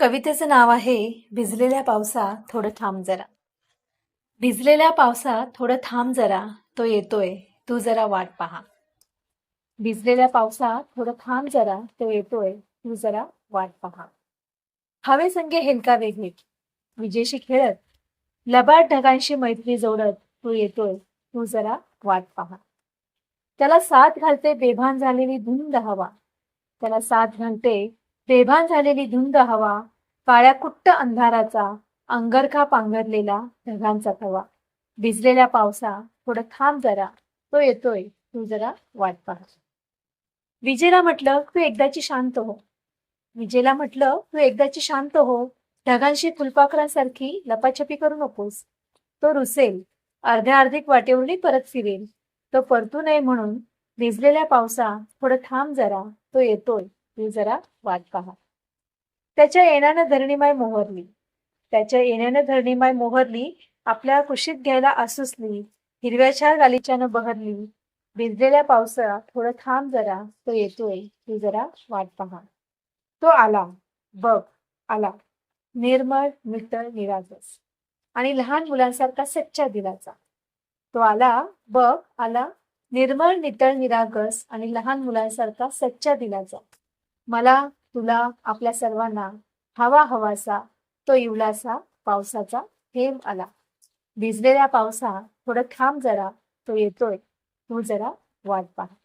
कवितेचं नाव आहे भिजलेल्या पावसा थोडं थांब जरा. भिजलेल्या पावसा थोडं थांब जरा तो येतोय तू जरा वाट पहा. भिजलेल्या पावसा थोडं थांब जरा तो येतोय तू जरा वाट पहा. हवे संगे हेलका वेगळी. विजेशी खेळत लबाट ढगांशी मैत्री जोडत तू येतोय तू जरा वाट पहा. त्याला साथ घालते बेभान झालेली धुंद हवा. त्याला साथ घालते बेभान झालेली धुंद हवा काळ्या कुट्ट अंधाराचा अंगरखा पांघरलेला ढगांचा थवा भिजलेल्या पावसा थोडं थांब जरा तो येतोय तू जरा वाट पाहा विजेला म्हटलं तू एकदाची शांत हो. विजेला म्हटलं तू एकदाची शांत हो. ढगांशी फुलपाखरांसारखी लपाछपी करू नकोस. तो रुसेल. अर्ध्या अर्धिक वाटेवरही परत फिरेल. तो परतू नये म्हणून भिजलेल्या पावसा थोडं थांब जरा तो येतोय. तू जरा वाट पहा. त्याच्या येण्यानं धरणीमाय मोहरली. त्याच्या येण्यानं धरणीमाय मोहरली आपल्या कुशीत घ्यायला आसुसली हिरव्याच्या गालिच्यानं बहरली. भिजलेल्या पावसाळा थोडं थांब जरा तो येतोय तू जरा वाट पहा. तो आला बघ आला. निर्मळ मिठ्ठल निरागस. आणि लहान मुलांसारखा सच्चा दिलाचा तो आला बघ आला. निर्मळ नितळ निरागस आणि लहान मुलांसारखा सच्चा दिलाचा मला तुला आपल्या सर्वांना हवा हवासा तो इवलासा पावसाचा थेंब आला. भिजलेल्या पावसा थोडं थांब जरा तो येतोय. तू जरा वाट पहा.